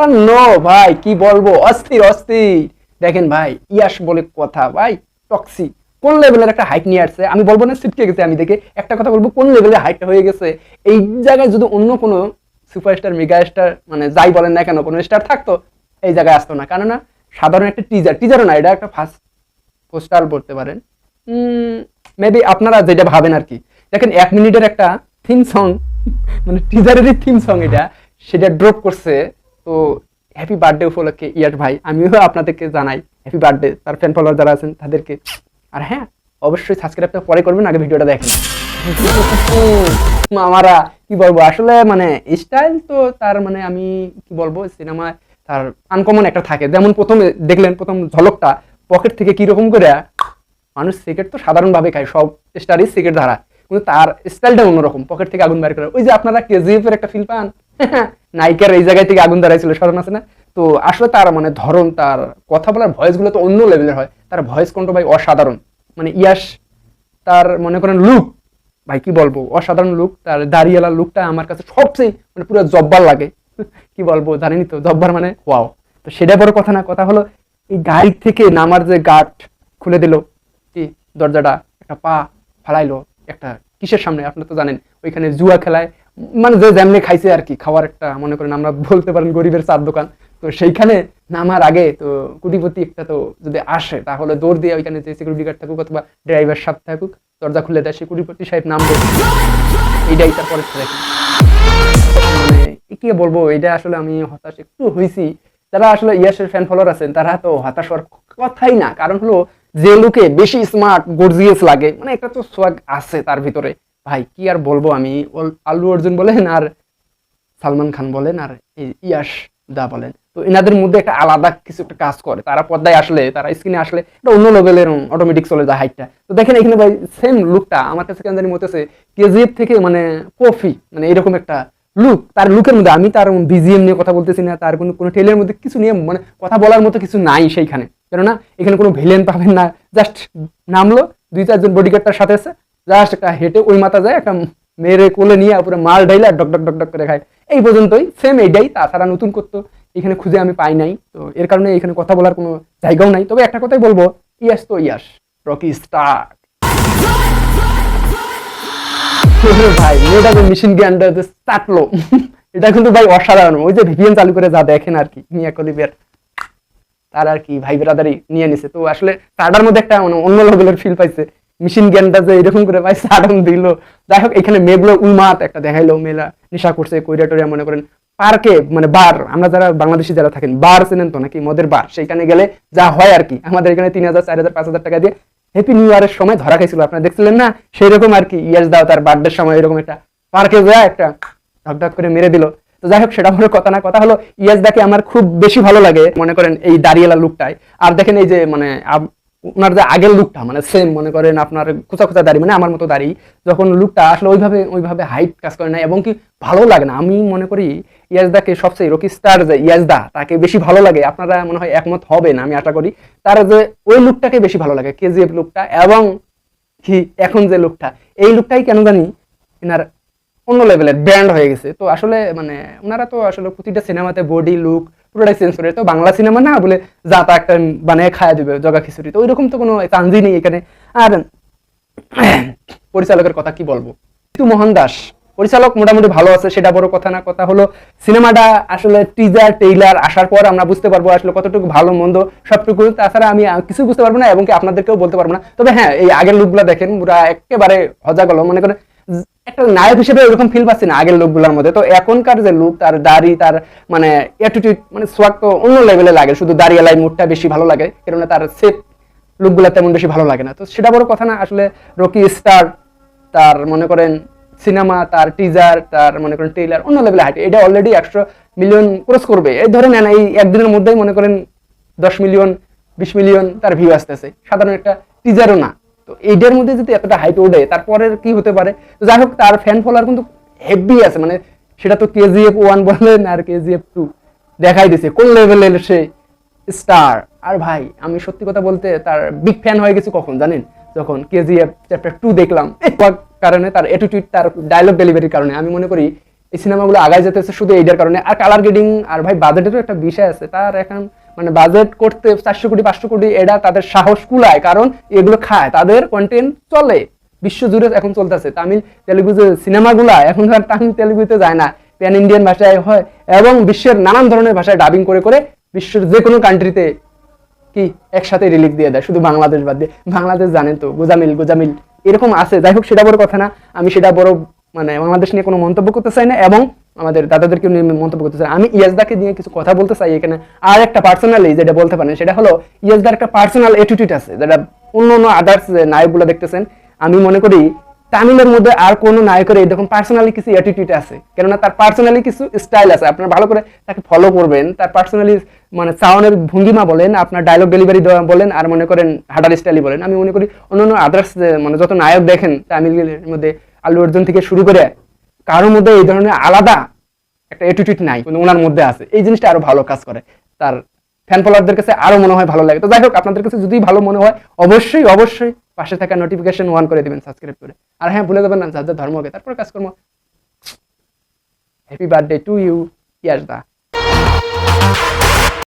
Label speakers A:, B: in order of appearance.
A: ও no ভাই, কি বলব? অস্থির অস্থির। দেখেন ভাই, ইয়াস বলে কথা, ভাই টক্সি কোন লেভেলের একটা হাইট নিয়ে আসছে? আমি বলব না সিটকে গেছে, আমি দেখে একটা কথা বলব, কোন লেভেলের হাইটটা হয়ে গেছে? এই জায়গায় যদি অন্য কোনো সুপারস্টার মেগা স্টার মানে যাই বলেন না কেন, কোনো স্টার থাকতো, এই জায়গায় আসতো না। কেননা, সাধারণ একটা টিজার টিজারও না, এটা একটা ফার্স্ট পোস্টার বলতে পারেন। মেবি আপনারা যেটা ভাবেন আর কি। দেখেন, এক মিনিটের একটা থিম সং মানে টিজারেরই থিম সং এটা, সেটা ড্রপ করছে তো হ্যাপি বার্থডে উপলক্ষে ইয়ার ভাই, আমিও আপনাদেরকে জানাই হ্যাপি বার্থডে তার ফ্যান ফলোয়ার যারা আছেন, তাদেরকে। আর হ্যাঁ অবশ্যই সাবস্ক্রাইবটা পরে করবেন, আগে ভিডিওটা দেখেন। মামারা, কি বলব, আসলে মানে স্টাইল তো তার মানে আমি, কি বলব সিনেমায় তার আনকমন একটা থাকে। যেমন প্রথমে দেখলেন, প্রথম ঝলকটা পকেট থেকে কীরকম করে, মানুষ সিগারেট তো সাধারণভাবে খায়, সব স্টারই সিগারেট ধারা। কিন্তু তার স্টাইলটা অন্যরকম। পকেট থেকে আগুন বের করে। ওই যে আপনারা কেজিএফ এর একটা ফিল পান? নায়িকার এই জায়গায় থেকে আগুন দাঁড়াইছিল, স্মরণ আছে না? তো আসলে তার মানে ধরন তার কথা বলার ভয়েসগুলো তো অন্য লেভেলের হয়। তার ভয়েস কন্ট্রোল ভাই? অসাধারণ। মানে ইয়াস, তার মনে করেন লুক ভাই, কি বলব? অসাধারণ লুক তার দাড়িওয়ালা লুকটা আমার কাছে সবচেয়ে মানে পুরো জব্বার লাগে। কি বলব জানেনি তো, জব্বার মানে ওয়াও তো সেটা বড় কথা না, কথা হলো এই গাড়ি থেকে নামার যে গাট খুলে দিল, কি? দরজাটা একটা পা ফালাইলো একটা কিসের সামনে? আপনারা তো জানেন, ওইখানে জুয়া খেলায় মানে যে যেমনি খাইছে আর কি, খাওয়ার একটা, মনে করেন আমরা বলতে পারেন গরিবের চার দোকান। তো সেইখানে নামার আগে তো কোটিপতি একটা তো যদি আসে, তাহলে দৌড় দিয়ে ওইখানে যে সিকিউরিটি গার্ড থাকুক অথবা ড্রাইভার সাথে থাকুক, দরজা খুলে দেয় সে কোটিপতি সাহেব নামবে এইটাই তারপরে মানে কি বলব এটা আসলে আমি হতাশ একটু হয়েছি যারা আসলে ইয়াসের ফ্যান ফলোয়ার আছেন, তারা তো হতাশ হওয়ার কথাই না। কারণ হলো যে লোকে বেশি স্মার্ট গর্জিয়াস লাগে মানে একটা তো সোয়াগ আছে তার ভিতরে। ভাই, কি আর বলব আমি? আল্লু অর্জুন বলেন আর সালমান খান বলেন আর ইয়াস দা বলেন। তো এনাদের মধ্যে একটা আলাদা কিছু একটা কাজ করে। তারা পর্দায় আসলে, তারা স্ক্রিনে আসলে একটা অন্য লেভেলের অটোমেটিক চলে যায় হাইটটা তো দেখেন এখানে ভাই সেম লুকটা আমার কাছে কেন জানি হচ্ছে কেজিএফ থেকে মানে কফি মানে এরকম একটা লুক তার লুকের মধ্যে আমি তার বিজিএম নিয়ে কথা বলতেছি না, তার কোনো কোনো টেলের মধ্যে কিছু নিয়ে মানে কথা বলার মতো কিছু নাই সেইখানে। কেননা এখানে কোনো ভিলেন পাবেন না। জাস্ট নামলো, দুই চারজন বডিগার্ড তার সাথে আছে। জাস্ট একটা হেঁটে ওই মাথা যায়, একটা মেরে কোলে নিয়ে পুরো মাল ডাইলা ডক ডক ডক ডক করে খায়। এই পর্যন্তই সেম এইটাই, তাছাড়া নতুন করতো, এখানে খুঁজে আমি পাই নাই। তো এর কারণে এখানে কথা বলার কোনো জায়গাও নাই। তবে একটা কথাই বলব, ইয়াস তো ইয়াস, রকি স্টার ভাই মেয়েটাকে মেশিন যে চাটলো, এটা কিন্তু ভাই অসাধারণ। ওই যে ভিপিএন চালু করে যা দেখেন আর কি, মিয়া কলিবের। তার আর কি ভাই ব্রাদারই নিয়ে নিছে। তো আসলে তাটার মধ্যে একটা মানে অন্য লেভেলের ফিল পাইছে। মেশিন জ্ঞানটা যে এরকম করে ভাই সাডন দিল। যাই হোক, এখানে মেয়েগুলো উন্মাদ একটা দেখাইলো মেয়েরা নেশা করছে কইরা টইরা মনে করেন। পার্কে মানে বার, আমরা যারা বাংলাদেশি যারা থাকেন, বার চেনেন তো নাকি? মদের বার। সেইখানে গেলে যা হয় আর কি। আমাদের এখানে তিন হাজার, চার হাজার, পাঁচ হাজার টাকা দিয়ে হ্যাপি নিউ ইয়ারের সময় ধরা খাইছিল। আপনারা দেখছিলেন না? সেই রকম আর কি ইয়াস দাও তার বার্থডের সময় এরকম একটা পার্কে যায়, একটা ঢকঢক করে মেরে দিল। তো যাই হোক, সেটা হলো কথা না, কথা হলো ইয়াস দাকে আমার খুব বেশি ভালো লাগে, মনে করেন এই দাঁড়িয়েলা লুকটাই আর দেখেন এই যে মানে ওনার যে আগের লুকটা মানে সেম মনে করেন আপনার খোঁচা খোঁচা দাড়ি মানে আমার মতো দাড়ি, যখন লুকটা আসলে ওইভাবে ওইভাবে হাইট কাজ করে না, এবং কি ভালো লাগে না। আমি মনে করি ইয়াজদাকে সবচেয়ে রকি স্টার যে ইয়াজদা তাকে বেশি ভালো লাগে। আপনারা মনে হয় একমত হবেন, আমি আশা করি। তার যে ওই লুকটাকে বেশি ভালো লাগে কেজিএফ লুকটা এবং কি এখন যে লুকটা এই লুকটাই কেন জানি, এনার অন্য লেভেলের ব্র্যান্ড হয়ে গেছে। তো আসলে মানে ওনারা তো আসলে প্রতিটা সিনেমাতে বডি লুক পুরোটাই চেঞ্জ করে। তো বাংলা সিনেমা না বলে যা তা একটা বানিয়ে খাওয়া দিবে, জগা খিচুড়ি। তো ওইরকম তো কোনো চান্সই নেই এখানে। আর পরিচালকের কথা কি বলব? কিন্তু মোহন দাস, পরিচালক মোটামুটি ভালো আছে, সেটা বড় কথা না। কথা হলো সিনেমাটা আসলে টিজার টেইলার আসার পর আমরা বুঝতে পারব আসলে কতটুকু ভালো, মন্দ সবটুকু। তাছাড়া আমি কিছু বুঝতে পারব না, এবং কি আপনাদেরকেও বলতে পারব না। তবে হ্যাঁ এই আগের লুকগুলো দেখেন, পুরা একেবারে হজা গেল মনে করেন একটা নায়ক হিসেবে ওরকম ফিল পাচ্ছি না আগের লোকগুলোর মধ্যে। তো এখনকার যে লুক তার দাড়ি, তার মানে অ্যাটিটিউড মানে সোয়াগ তো অন্য লেভেলে লাগে। শুধু দাড়ি এলাই মুডটা বেশি ভালো লাগে, কেননা তার সেফ লুকগুলো তেমন বেশি ভালো লাগে না। তো সেটা বড় কথা না, আসলে রকি স্টার তার মনে করেন সিনেমা তার টিজার তার মনে করেন ট্রেলার অন্য লেভেলে হাঁটে। এটা অলরেডি একশো মিলিয়ন ক্রস করবে। এই ধরে নেন এই একদিনের মধ্যেই মনে করেন দশ মিলিয়ন বিশ মিলিয়ন তার ভিউ আসতেছে। সাধারণ একটা টিজারও না। তো এইটার মধ্যে যদি এতটা হাইট ওঠে, তারপরের কি হতে পারে? তো যাই হোক, তার ফ্যান ফলোয়ার কিন্তু হেভি আছে মানে সেটা তো কেজিএফ ওয়ান বলেন আর কেজিএফ টু দেখাই দিছে। কোন লেভেলের সে স্টার আর ভাই, আমি সত্যি কথা বলতে তার বিগ ফ্যান হয়ে গেছি কখন জানেন? যখন কেজিএফ চ্যাপ্টার টু দেখলাম কারণে তার অ্যাটিটিউড তার ডায়লগ ডেলিভারির কারণে। আমি মনে করি, এই সিনেমাগুলো আগায় যেতেছে শুধু এইটার কারণে। আর কালার গ্রেডিং আর ভাই বাজেটেরও একটা বিষয় আছে। তার এখন মানে বাজেট করতে চারশো কোটি, পাঁচশো কোটি এটা তাদের সাহস কুলায়, কারণ এগুলো খায়, তাদের কন্টেন্ট চলে। বিশ্ব জুড়ে এখন চলতেছে। তামিল, তেলুগু যে সিনেমাগুলা, এখন আর তামিল, তেলুগুতে যায় না। প্যান ইন্ডিয়ান ভাষায় হয় এবং বিশ্বের নানান ধরনের ভাষায় ডাবিং করে করে বিশ্বের যে কোনো কান্ট্রিতে কি একসাথে রিলিজ দিয়ে দেয়, শুধু বাংলাদেশ বাদ দিয়ে। বাংলাদেশ জানেন তো, গোজামিল গোজামিল এরকম আছে। যাই হোক, সেটা বড় কথা না। আমি সেটা বড় মানে বাংলাদেশ নিয়ে কোনো মন্তব্য করতে চাই না এবং আমাদের দাদাদেরকে মন্তব্য করতে চাই আমি ইয়াসদাকে নিয়ে কিছু কথা বলতে চাই এখানে। আর একটা পার্সোনালি যেটা বলতে পারেন, সেটা হলো ইয়াসদার একটা পার্সোনাল অ্যাটিটিউড আছে, যেটা অন্য অন্য আদার্স নায়কগুলো দেখতেছেন, আমি মনে করি তামিলের মধ্যে আর কোনো নায়কের এরকম পার্সোনালি কিছু অ্যাটিটিউড আছে। কেননা তার পার্সোনালি কিছু স্টাইল আছে। আপনারা ভালো করে তাকে ফলো করবেন। তার পার্সোনালি মানে সাউন্ডের ভঙ্গিমা বলেন, আপনার ডায়লগ ডেলিভারি বলেন, আর মনে করেন হাডার স্টাইলই বলেন। আমি মনে করি অন্য অন্য আদার্স মানে যত নায়ক দেখেন, তামিলের মধ্যে আল্লু অর্জুন থেকে শুরু করে কারোর মধ্যে এই ধরনের আলাদা একটা অ্যাটিটিউড নাই কিন্তু ওনার মধ্যে আছে। এই জিনিসটা আরও ভালো কাজ করে। তার ফ্যান ফলোয়ারদের কাছে আরও মনে হয় ভালো লাগে। তো যাই হোক, আপনাদের কাছে যদি ভালো মনে হয়, অবশ্যই অবশ্যই পাশে থাকা নোটিফিকেশন ওয়ান করে দিবেন সাবস্ক্রাইব করে। আর হ্যাঁ ভুলে দেবেন না, যার যার ধর্মকে তারপর কাজকর্ম। Happy birthday to you yes the.